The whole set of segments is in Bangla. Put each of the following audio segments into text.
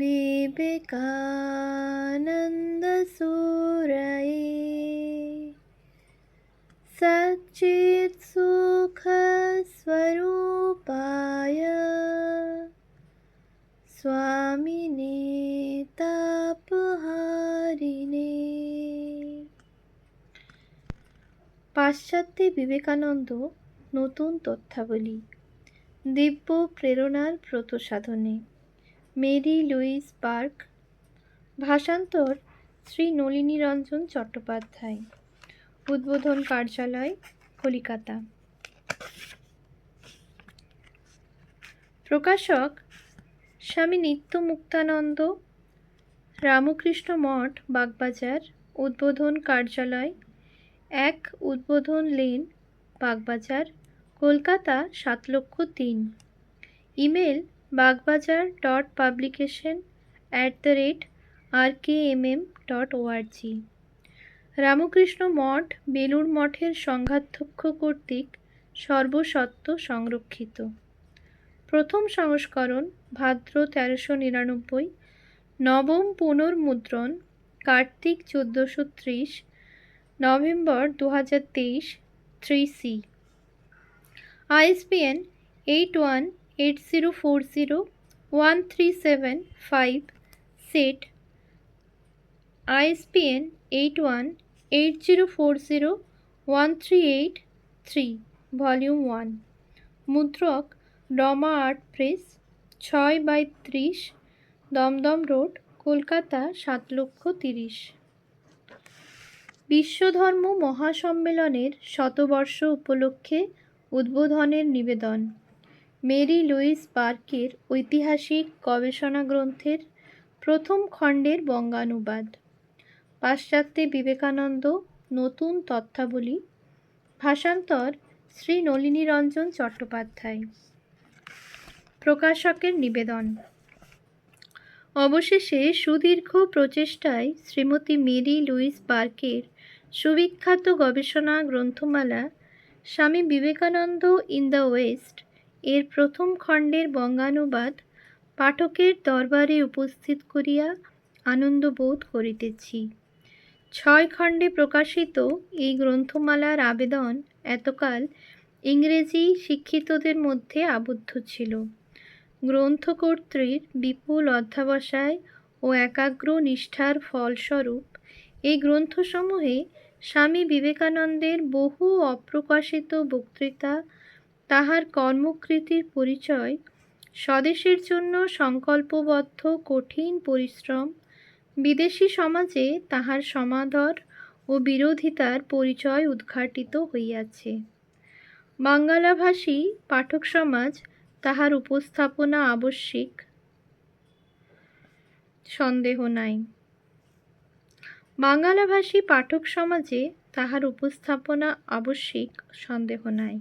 विवेकानन्दसूरये सच्चित्सुखस्वरूपाय स्वामिने তাপহারিণে পাশ্চাত্যে বিবেকানন্দ নতুন তথ্যাবলী দিব্য প্রেরণার ব্রত সাধনে মেরি লুইস পার্ক, ভাষান্তর শ্রী নলিনী রঞ্জন চট্টোপাধ্যায়, উদ্বোধন কার্যালয়, কলিকাতা। প্রকাশক স্বামী নিত্য মুক্তানন্দ রামকৃষ্ণ মঠ, বাগবাজার, উদ্বোধন কার্যালয়, এক উদ্বোধন লেন, বাগবাজার, কলকাতা, সাত লক্ষ তিন। Email Baghbazar dot publication at the rate R K M M dot O R G Ramakrishna Math Belur মঠের সংঘাধ্যক্ষ কর্তৃক সর্বসত্ব সংরক্ষিত। প্রথম সংস্করণ ভাদ্র তেরোশো নিরানব্বই, নবম পুনর্মুদ্রণ কার্তিক চোদ্দোশো ত্রিশ, নভেম্বর দু হাজার তেইশ, three C. ISBN eight one eight zero four zero one three seven five set ISBN eight one eight zero four zero one three eight three volume one মুদ্রক Rama art press ছয় বাই ত্রিশ, দমদম রোড, কলকাতা, সাত লক্ষ তিরিশ। বিশ্বধর্ম মহাসম্মেলনের শতবর্ষ উপলক্ষে উদ্বোধনের নিবেদন। মেরি লুইস পার্কের ঐতিহাসিক গবেষণা গ্রন্থের প্রথম খণ্ডের বঙ্গানুবাদ। পাশ্চাত্যে বিবেকানন্দ নতুন তথ্যাবলী ভাষান্তর শ্রী নলিনী রঞ্জন চট্টোপাধ্যায়। প্রকাশকের নিবেদন। অবশেষে সুদীর্ঘ প্রচেষ্টায় শ্রীমতী মেরি লুইস পার্কের সুবিখ্যাত গবেষণা গ্রন্থমালা Swami Vivekananda in the West এর প্রথম খণ্ডের বঙ্গানুবাদ পাঠকের দরবারে উপস্থিত করিয়া আনন্দ বোধ করিতেছি। ছয় খণ্ডে প্রকাশিত এই গ্রন্থমালার আবেদন এতকাল ইংরেজি শিক্ষিতদের মধ্যে আবদ্ধ ছিল। গ্রন্থকর্ত্রীর বিপুল অধ্যাবসায় ও একাগ্র নিষ্ঠার ফলস্বরূপ এই গ্রন্থসমূহে স্বামী বিবেকানন্দের বহু অপ্রকাশিত বক্তৃতা তাহার কর্মকৃতির পরিচয় স্বদেশের জন্য সংকল্পবদ্ধ কঠিন পরিশ্রম, বিদেশি সমাজে তাহার সমাদর ও বিরোধিতার পরিচয় উদ্ঘাটিত হইয়াছে। বাঙ্গালাভাষী পাঠক সমাজ তাহার উপস্থাপনা আবশ্যিক। সন্দেহ নাই। বাঙ্গালাভাষী পাঠক সমাজে তাহার উপস্থাপনা আবশ্যিক, সন্দেহ নাই।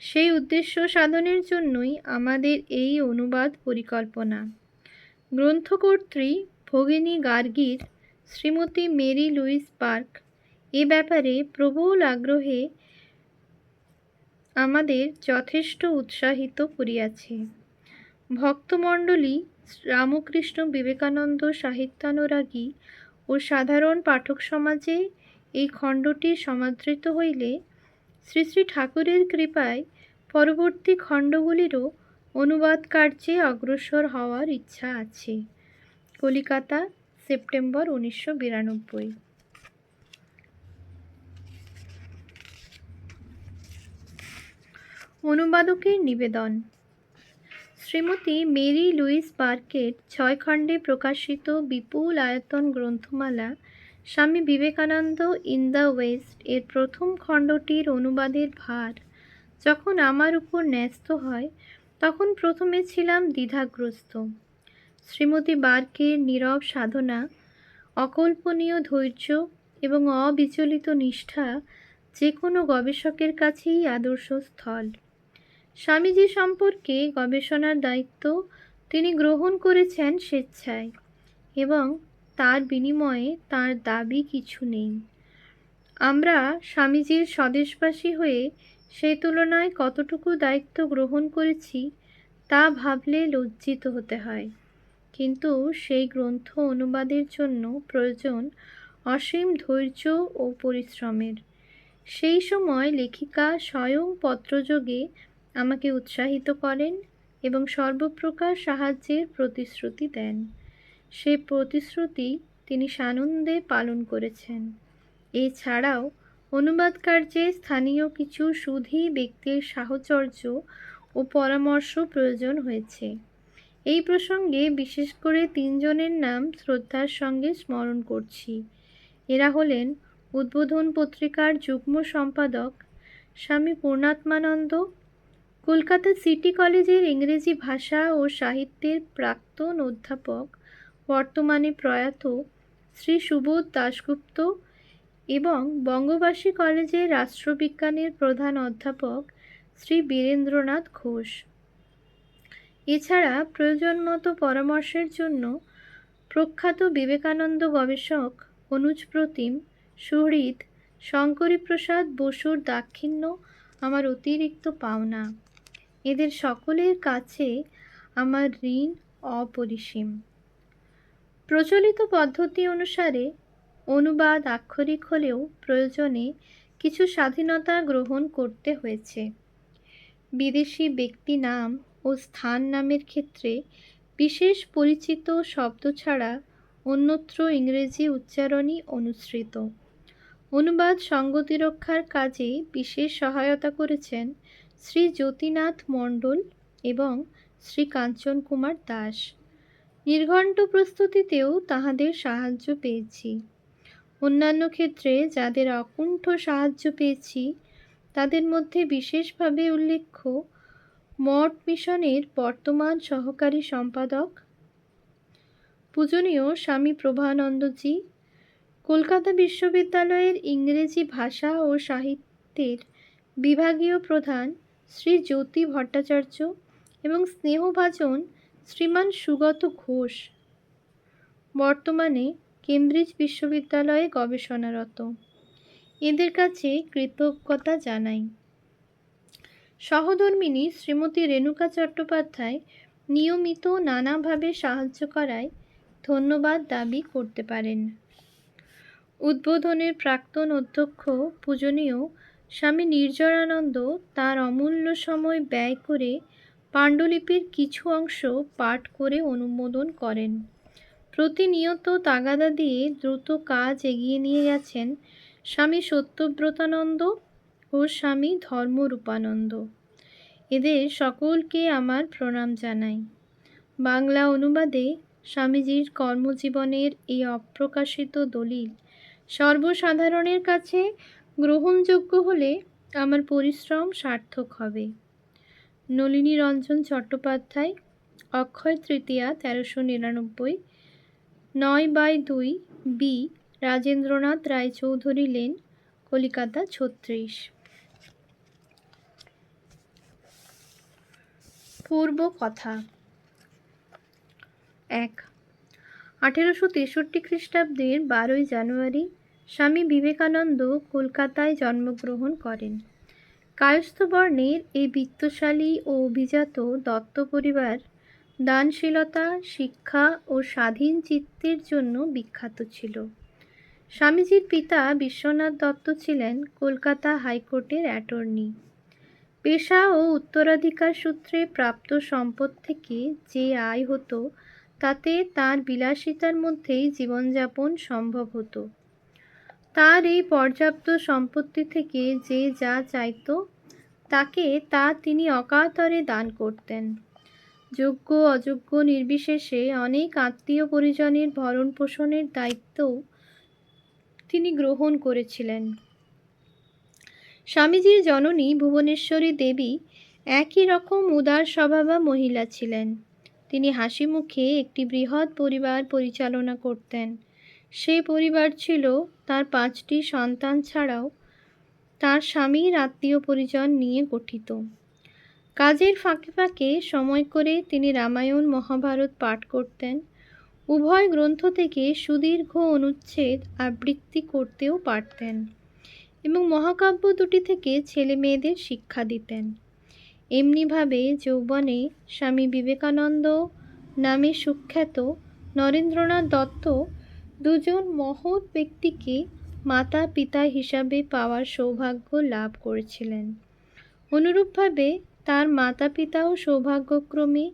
সেই উদ্দেশ্য সাধনের জন্যই আমাদের এই অনুবাদ পরিকল্পনা। গ্রন্থকর্ত্রী ভগিনী গার্গীর শ্রীমতী মেরি লুইস পার্ক এ ব্যাপারে প্রবল আগ্রহে আমাদের যথেষ্ট উৎসাহিত করিয়াছে। ভক্তমণ্ডলী রামকৃষ্ণ বিবেকানন্দ সাহিত্যানুরাগী ও সাধারণ পাঠক সমাজে এই খণ্ডটি সমাদৃত হইলে শ্রী শ্রী ঠাকুরের কৃপায় পরবর্তী খণ্ডগুলিরও অনুবাদ কার্যে অগ্রসর হওয়ার ইচ্ছা আছে। কলিকাতা, সেপ্টেম্বর উনিশশো বিরানব্বই। অনুবাদকের নিবেদন। শ্রীমতী মেরি লুইস পার্কের ছয় খণ্ডে প্রকাশিত বিপুল আয়তন গ্রন্থমালা Swami Vivekananda in the West এর প্রথম খণ্ডটির অনুবাদের ভার। যখন আমার উপর ন্যস্ত হয়, তখন প্রথমে ছিলাম দ্বিধাগ্রস্ত। শ্রীমতী বার্কের নীরব সাধনা, অকল্পনীয় ধৈর্য এবং অবিচলিত নিষ্ঠা যে কোনো গবেষকের কাছেই আদর্শ স্থল। স্বামীজি সম্পর্কে গবেষণার দায়িত্ব তিনি গ্রহণ করেছেন স্বেচ্ছায় এবং তার বিনিময়ে তার দাবি কিছু নেই। আমরা স্বামীজির স্বদেশবাসী হয়ে সেই তুলনায় কতটুকু দায়িত্ব গ্রহণ করেছি তা ভাবলে লজ্জিত হতে হয়। কিন্তু সেই গ্রন্থ অনুবাদের জন্য প্রয়োজন অসীম ধৈর্য ও পরিশ্রমের। সেই সময় লেখিকা স্বয়ং পত্রযোগে আমাকে উৎসাহিত করেন এবং সর্বপ্রকার সাহায্যের প্রতিশ্রুতি দেন। সে প্রতিশ্রুতি তিনি সানন্দে পালন করেছেন। এছাড়াও অনুবাদ কার্যে স্থানীয় কিছু সুধী ব্যক্তির সাহচর্য ও পরামর্শ প্রয়োজন হয়েছে। এই প্রসঙ্গে বিশেষ করে তিনজনের নাম শ্রদ্ধার সঙ্গে স্মরণ করছি। এরা হলেন উদ্বোধন পত্রিকার যুগ্ম সম্পাদক স্বামী পূর্ণাত্মানন্দ, কলকাতা সিটি কলেজের ইংরেজি ভাষা ও সাহিত্যের প্রাক্তন অধ্যাপক বর্তমানে প্রয়াত শ্রী সুবোধ দাশগুপ্ত এবং বঙ্গবাসী কলেজের রাষ্ট্রবিজ্ঞানের প্রধান অধ্যাপক শ্রী বীরেন্দ্রনাথ ঘোষ। এছাড়া প্রয়োজন মতো পরামর্শের জন্য প্রখ্যাত বিবেকানন্দ গবেষক অনুজ প্রতিম, সুহৃদ শঙ্করীপ্রসাদ বসুর দাক্ষিণ্য আমার অতিরিক্ত পাওনা। এদের সকলের কাছে আমার ঋণ অপরিসীম। প্রচলিত পদ্ধতি অনুসারে অনুবাদ আক্ষরিক হলেও প্রয়োজনে কিছু স্বাধীনতা গ্রহণ করতে হয়েছে। বিদেশি ব্যক্তি নাম ও স্থান নামের ক্ষেত্রে বিশেষ পরিচিত শব্দ ছাড়া অন্যত্র ইংরেজি উচ্চারণই অনুসৃত। অনুবাদ সঙ্গতি রক্ষার কাজে বিশেষ সহায়তা করেছেন শ্রী জ্যোতিনাথ মণ্ডল এবং শ্রী কাঞ্চন কুমার দাস। নির্ঘণ্ট প্রস্তুতিতেও তাহাদের সাহায্য পেয়েছি। অন্যান্য ক্ষেত্রে যাদের অকুণ্ঠ সাহায্য পেয়েছি, তাদের মধ্যে বিশেষভাবে উল্লেখ্য মঠ মিশনের বর্তমান সহকারী সম্পাদক পূজনীয় স্বামী প্রভানন্দজি, কলকাতা বিশ্ববিদ্যালয়ের ইংরেজি ভাষা ও সাহিত্যের বিভাগীয় প্রধান শ্রী জ্যোতি ভট্টাচার্য এবং স্নেহভাজন শ্রীমান সুগত ঘোষ। বর্তমানে কেমব্রিজ বিশ্ববিদ্যালয়ে গবেষণারত। এদের কাছে কৃতজ্ঞতা জানাই। সহধর্মিনী শ্রীমতী রেণুকা চট্টোপাধ্যায় নিয়মিত নানাভাবে সাহায্য করায় ধন্যবাদ দাবি করতে পারেন। উদ্বোধনের প্রাক্তন অধ্যক্ষ পূজনীয় স্বামী নির্জরানন্দ তার অমূল্য সময় ব্যয় করে পাণ্ডুলিপির কিছু অংশ পাঠ করে অনুমোদন করেন। প্রতিনিয়ত তাগাদা দিয়ে দ্রুত কাজ এগিয়ে নিয়ে গেছেন স্বামী সত্যব্রতানন্দ ও স্বামী ধর্মরূপানন্দ। এদের সকলকে আমার প্রণাম জানাই। বাংলা অনুবাদে স্বামীজির কর্মজীবনের এই অপ্রকাশিত দলিল সর্বসাধারণের কাছে গ্রহণযোগ্য হলে আমার পরিশ্রম সার্থক হবে। নলিনী রঞ্জন চট্টোপাধ্যায়, অক্ষয় তৃতীয়া তেরোশো নিরানব্বই, নয় বাই দুই বি রাজেন্দ্রনাথ রায়চৌধুরী লেন, কলিকাতা ছত্রিশ। পূর্ব কথা। এক, আঠেরোশো তেষট্টি খ্রিস্টাব্দের বারোই জানুয়ারি স্বামী বিবেকানন্দ কলকাতায় জন্মগ্রহণ করেন। কায়স্থ বর্ণের এই বিত্তশালী ও অভিজাত দত্ত পরিবার দানশীলতা, শিক্ষা ও স্বাধীন চিত্তের জন্য বিখ্যাত ছিল। স্বামীজির পিতা বিশ্বনাথ দত্ত ছিলেন কলকাতা হাইকোর্টের অ্যাটর্নি। পেশা ও উত্তরাধিকার সূত্রে প্রাপ্ত সম্পদ থেকে যে আয় হতো, তাতে তার বিলাসিতার মধ্যেই জীবনযাপন সম্ভব হতো। তার এই পর্যাপ্ত সম্পত্তি থেকে যে যা চাইত, তাকে তা তিনি অকাতরে দান করতেন। যোগ্য, অযোগ্য, নির্বিশেষে অনেক আত্মীয় পরিজনের ভরণ পোষণের দায়িত্বও তিনি গ্রহণ করেছিলেন। স্বামীজির জননী ভুবনেশ্বরী দেবী একই রকম উদার স্বভাবা মহিলা ছিলেন। তিনি হাসি মুখে একটি বৃহৎ পরিবার পরিচালনা করতেন। সেই পরিবার ছিল তার পাঁচটি সন্তান ছাড়াও তার স্বামীর আত্মীয় পরিজন নিয়ে গঠিত। কাজের ফাঁকে ফাঁকে সময় করে তিনি রামায়ণ মহাভারত পাঠ করতেন। উভয় গ্রন্থ থেকে সুদীর্ঘ অনুচ্ছেদ আবৃত্তি করতেও পারতেন এবং মহাকাব্য দুটি থেকে ছেলে মেয়েদের শিক্ষা দিতেন। এমনিভাবে যৌবনে স্বামী বিবেকানন্দ, নামে সুখ্যাত নরেন্দ্রনাথ দত্ত দুজন মহৎ ব্যক্তিকে মাতা পিতা হিসাবে পাওয়ার সৌভাগ্য লাভ করেছিলেন। অনুরূপভাবে তার মাতা পিতাও সৌভাগ্যক্রমে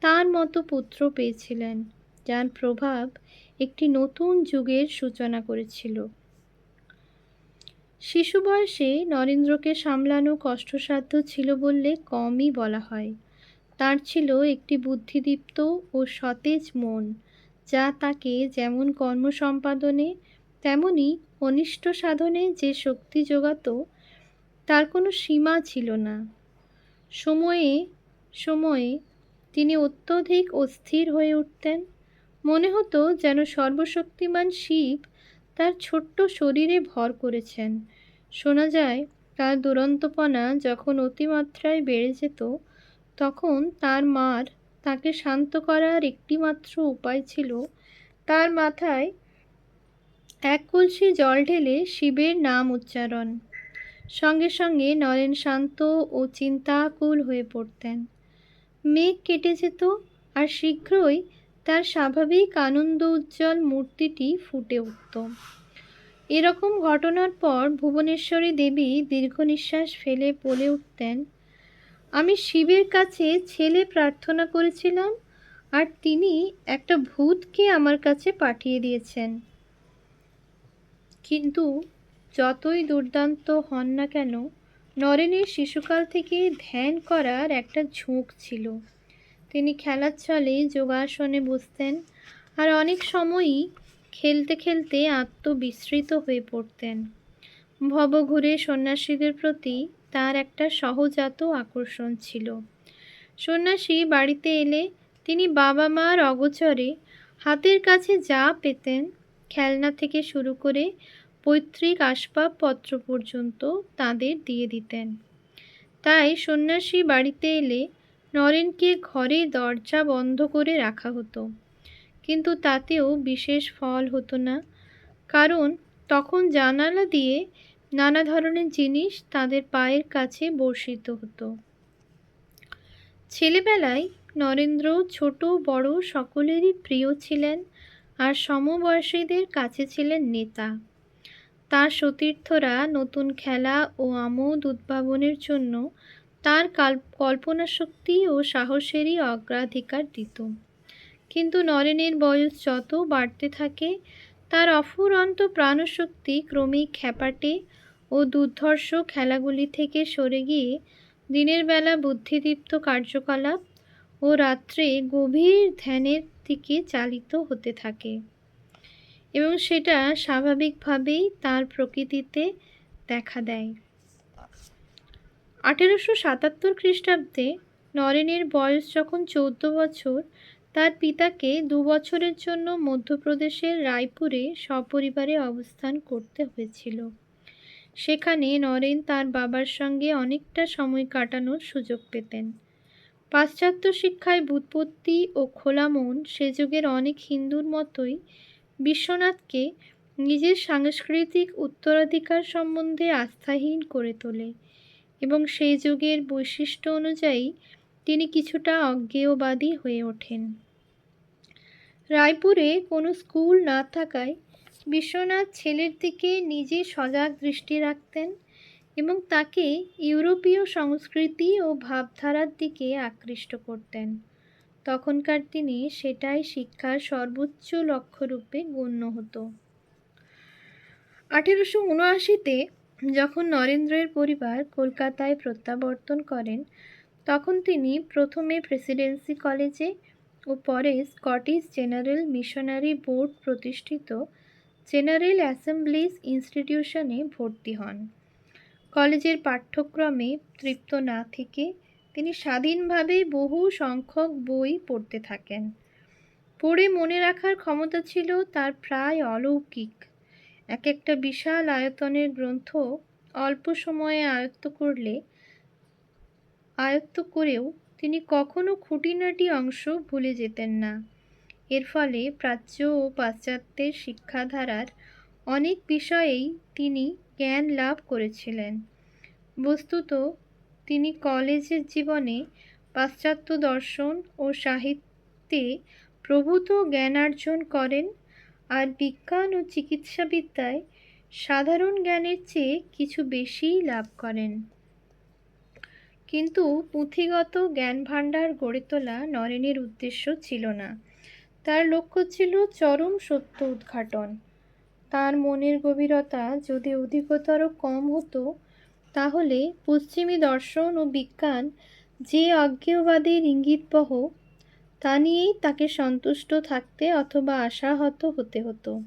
তার মতো পুত্র পেয়েছিলেন, যার প্রভাব একটি নতুন যুগের সূচনা করেছিল। শিশু বয়সে নরেন্দ্রকে সামলানো কষ্টসাধ্য ছিল বললে কমই বলা হয়। তার ছিল একটি বুদ্ধিদীপ্ত ও সতেজ মন যা তাকে যেমন কর্ম সম্পাদনে তেমনি অনিষ্ট সাধনে যে শক্তি যোগাত, তার কোনো সীমা ছিল না। সময়ে সময়ে তিনি অত্যধিক অস্থির হয়ে উঠতেন। মনে হতো যেন সর্বশক্তিমান শিব তার ছোট্ট শরীরে ভর করেছেন। শোনা যায়, তার দুরন্তপনা যখন অতিমাত্রায় বেড়ে যেত, তখন তার মার তাকে শান্ত করার একটিমাত্র উপায় ছিল, তার মাথায় এক কলসি জল ঢেলে শিবের নাম উচ্চারণ। সঙ্গে সঙ্গে নরেন শান্ত ও চিন্তাকুল হয়ে পড়তেন। মেঘ কেটে যেত আর শীঘ্রই তার স্বাভাবিক আনন্দ উজ্জ্বল মূর্তিটি ফুটে উঠত। এরকম ঘটনার পর ভুবনেশ্বরী দেবী দীর্ঘ নিঃশ্বাস ফেলে বলে উঠতেন আমি শিবের কাছে ছেলে প্রার্থনা করেছিলাম আর তিনি একটা ভূতকে আমার কাছে পাঠিয়ে দিয়েছেন। কিন্তু যতই দুর্দান্ত হন না কেন, নরেনের শিশুকাল থেকে ধ্যান করার একটা ঝোঁক ছিল। তিনি খেলার ছলে যোগাসনে বসতেন আর অনেক সময়ই খেলতে খেলতে আত্মবিস্মৃত হয়ে পড়তেন। ভবঘুরে সন্ন্যাসীদের প্রতি তার একটা সহজাত আকর্ষণ ছিল। সন্ন্যাসী বাড়িতে এলে তিনি বাবা মার অগোচরে হাতের কাছে যা পেতেন খেলনা থেকে শুরু করে পৈতৃক আসবাবপত্র পর্যন্ত তাদের দিয়ে দিতেন। তাই সন্ন্যাসী বাড়িতে এলে নরেনকে ঘরে দরজা বন্ধ করে রাখা হতো। কিন্তু তাতেও বিশেষ ফল হতো না। কারণ তখন জানালা দিয়ে নানা ধরনের জিনিস তাদের পায়ের কাছে বর্ষিত হতো। ছেলেবেলায় নরেন্দ্র ছোট, বড় সকলেরই প্রিয় ছিলেন আর সমবয়সীদের কাছে ছিলেন নেতা। তার সতীর্থরা নতুন খেলা ও আমোদ উদ্ভাবনের জন্য তার কল্পনা শক্তি ও সাহসেরই অগ্রাধিকার দিত। কিন্তু নরেনের বয়স যত বাড়তে থাকে, তার অফুরন্ত প্রাণশক্তি ক্রমেই খ্যাপাটে ও দুর্ধর্ষ খেলাগুলি থেকে সরে গিয়ে দিনের বেলা বুদ্ধিদীপ্ত কার্যকলাপ ও রাত্রে গভীর ধ্যানের দিকে চালিত হতে থাকে। এবং সেটা স্বাভাবিকভাবেই তার প্রকৃতিতে দেখা দেয়। আঠেরোশো সাতাত্তর খ্রিস্টাব্দে নরেনের বয়স যখন চৌদ্দ বছর, তার পিতাকে দু বছরের জন্য মধ্যপ্রদেশের রায়পুরে সপরিবারে অবস্থান করতে হয়েছিল। সেখানে নরেন তার বাবার সঙ্গে অনেকটা সময় কাটানোর সুযোগ পেতেন। পাশ্চাত্য শিক্ষায় বুৎপত্তি ও খোলা মন সে যুগের অনেক হিন্দুর মতোই বিশ্বনাথকে নিজের সাংস্কৃতিক উত্তরাধিকার সম্বন্ধে আস্থাহীন করে তোলে এবং সেই যুগের বৈশিষ্ট্য অনুযায়ী তিনি কিছুটা অজ্ঞেয়বাদী হয়ে ওঠেন। রায়পুরে কোনো স্কুল না থাকায় বিশ্বনাথ ছেলের দিকে নিজে সজাগ দৃষ্টি রাখতেন এবং তাকে ইউরোপীয় সংস্কৃতি ও ভাবধারার দিকে আকৃষ্ট করতেন। তখনকার দিনে সেটাই শিক্ষার সর্বোচ্চ লক্ষ্যরূপে গণ্য হতো। আঠেরোশো উনআশিতে যখন নরেন্দ্রের পরিবার কলকাতায় প্রত্যাবর্তন করেন, তখন তিনি প্রথমে প্রেসিডেন্সি কলেজে ও পরে স্কটিশ জেনারেল মিশনারি বোর্ড প্রতিষ্ঠিত জেনারেল অ্যাসেম্বলিজ ইনস্টিটিউশনে ভর্তি হন। কলেজের পাঠ্যক্রমে তৃপ্ত না থেকে তিনি স্বাধীনভাবে বহু সংখ্যক বই পড়তে থাকেন। পড়ে মনে রাখার ক্ষমতা ছিল তার প্রায় অলৌকিক। এক একটা বিশাল আয়তনের গ্রন্থ অল্প সময়ে আয়ত্ত করলে, আয়ত্ত করেও তিনি কখনো খুঁটিনাটি অংশ ভুলে যেতেন না। এর ফলে প্রাচ্য ও পাশ্চাত্যের শিক্ষাধারার অনেক বিষয়েই তিনি জ্ঞান লাভ করেছিলেন। বস্তুত, তিনি কলেজের জীবনে পাশ্চাত্য দর্শন ও সাহিত্যে প্রভূত জ্ঞানার্জন করেন আর বিজ্ঞান ও চিকিৎসাবিদ্যায় সাধারণ জ্ঞানের চেয়ে কিছু বেশিই লাভ করেন। কিন্তু পুঁথিগত জ্ঞানভাণ্ডার গড়ে তোলা নরেনের উদ্দেশ্য ছিল না। তার লক্ষ্য ছিল চরম সত্য উদ্ঘাটন। তার মনের গভীরতা যদি অধিকতর কম হতো, তাহলে পশ্চিমী দর্শন ও বিজ্ঞান যে অজ্ঞেয়বাদের ইঙ্গিতবহ, তা নিয়েই তাকে সন্তুষ্ট থাকতে অথবা আশাহত হতে হতো।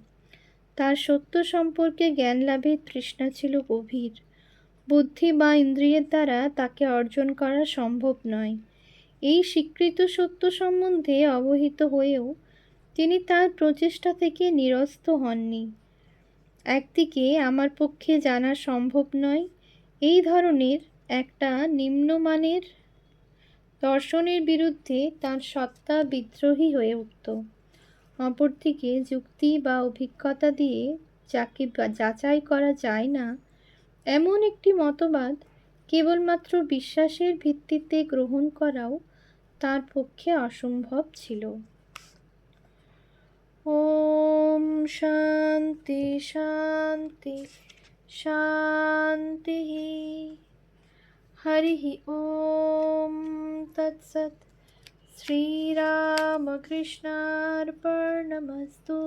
তার সত্য সম্পর্কে জ্ঞান লাভের তৃষ্ণা ছিল গভীর। বুদ্ধি বা ইন্দ্রিয়ের দ্বারা তাকে অর্জন করা সম্ভব নয়। এই স্বীকৃত সত্য সম্বন্ধে অবহিত হয়েও তিনি তার প্রচেষ্টা থেকে নিরস্ত হননি। একদিকে আমার পক্ষে জানা সম্ভব নয়, এই ধরনের একটা নিম্নমানের দর্শনের বিরুদ্ধে তার সত্তা বিদ্রোহী হয়ে উঠত। অপরদিকে যুক্তি বা অভিজ্ঞতা দিয়ে যাকে যাচাই করা যায় না, এমন একটি মতবাদ কেবলমাত্র বিশ্বাসের ভিত্তিতে গ্রহণ করাও তার পক্ষে অসম্ভব ছিল। ওম শান্তি শান্তি শান্তি। হরি ওম তৎসৎ শ্রীরামকৃষ্ণার্পণমস্তু।